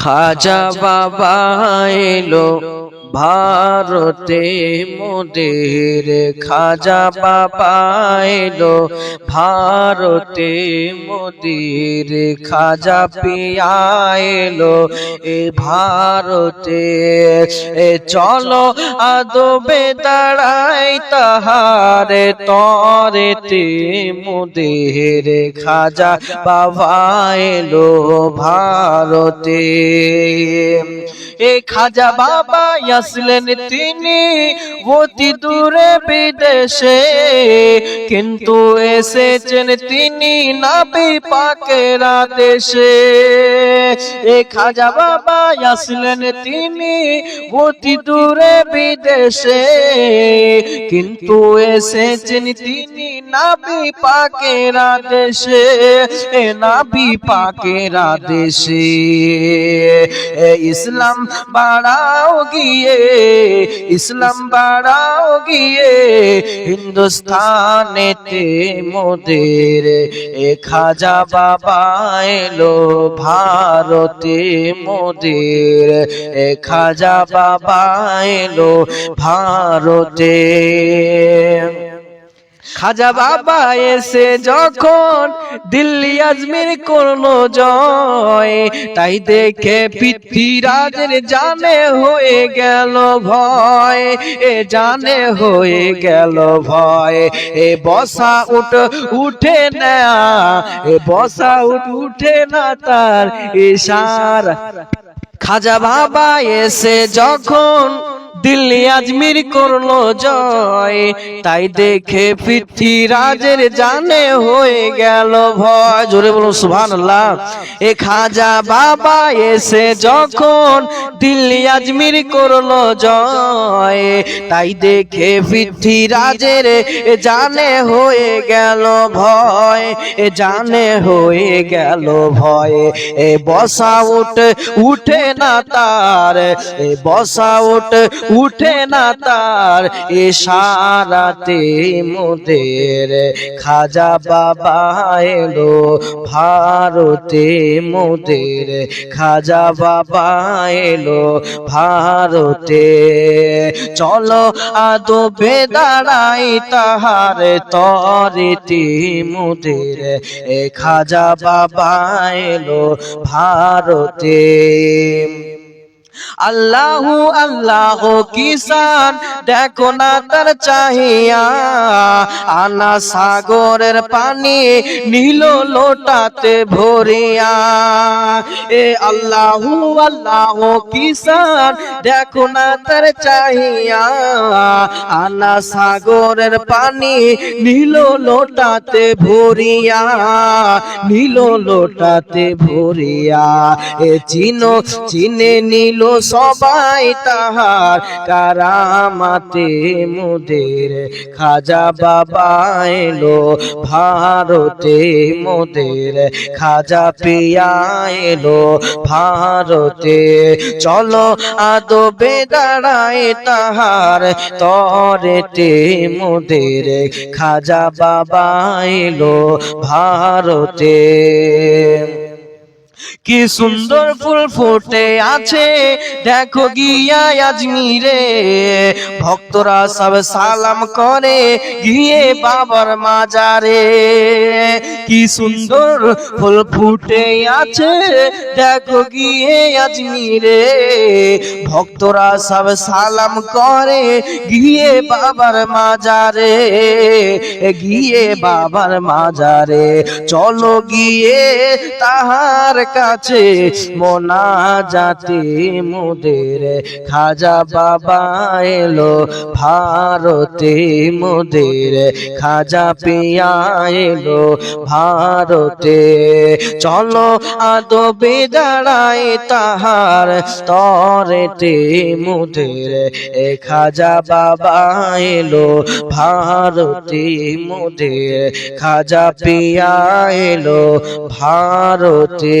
খাজা বাবা এলো ভারতে, মোদের খাজা বাবা এলো ভারতে, মোদের খাজা পিয়া এলো। এ ভারতে, এ চলো আদবে দাঁড়াই তাহারে তরেতে, মোদের খাজা বাবা এলো ভারতে। এ খাজা বাবা আসলেন তিনি অতি দূরে বিদেশে, কিন্তু এসেছেন তিনি নাবি পাকেরা দেশে এ খাজা বাবা আসলেন তিনি অতি দূরে বিদেশে, কিন্তু এসেছেন তিনি নাবি পাকেরা দেশে এ নাবি পাকেরা দেশে ইসলাম বাড়াও গিয়ে, ইসলাম বাড়াও গিয়ে হিন্দুস্তানেতে মোদের খাজা বাবা এলো ভারতে মোদের খাজা বাবা এলো ভারতে। খাজা বাবা এসে যখন দিল্লি আজমির করল জয়, তাই দেখে পৃথ্বীরাজের জানে হয়ে গেল ভয়, এ জানে হয়ে গেল ভয়, এ বসা উঠ, উঠে না, এ বসা উঠ, উঠে না তার ইশারা। খাজা বাবা এসে যখন দিল্লি আজমির করল জয়। তাই দেখে পৃথ্বীরাজের জানে হয়ে গেল ভয়। জোরে বলুন সুভান এ খাজা বাবা এসে যখন দিল্লি আজমির করল জয়, তাই দেখে পৃথ্বীরাজের জানে হয়ে গেল ভয়। এ জানে হয়ে গেল ভয়। এ বসা উঠ, উঠে না তার। এ বসা উঠ উঠে না তার ইশারাতে মোদের খাজা বাবা এলো ভারতে মোদের খাজা বাবা এলো ভারতে। চলো আদো বেদারাই তাহার তরিতি মোদের খাজা বাবা এলো ভারতে। আল্লাহ আল্লাহ কিসান, দেখো না তার চাহিয়া। আনা সাগরের পানি নীল লোটাতে ভরিয়া। এ আল্লাহ আল্লাহ কিসান, দেখো না তার চাহিয়া। আনা সাগরের পানি নীল লোটাতে ভরিয়া, নীল লোটাতে ভরিয়া। এ চিনো চিনে নিল সবাই তাহার কারামাতে মোদের। খাজা বাবা এলো ভারতে মোদের। খাজা পিয়া এলো ভারতে। চলো আদো বেদারায় তাহার তরেতে মোদের। খাজা বাবা এলো ভারতে। কি সুন্দর ফুল ফুটে আছে, দেখো গিয়া আজমিরে। ভক্তরা সব সালাম করে গিয়ে বাবার মাজারে। কি সুন্দর ফুল ফুটে আছে, দেখো গিয়ে আজমিরে। ভক্তরা সব সালাম করে গিয়ে বাবার মাজারে, গিয়ে বাবার মাজারে। চলো গিয়ে তাহার কাছে মোনা জাতি মোদের খাজা বাবা এলো ভারতে মোদের খাজা পিয়া এলো ভারতে। চলো আদো বেদারায় তাহার তরেতে মোদের এ খাজা বাবা এলো ভারতে মোদের খাজা পিয়া এলো ভারতে।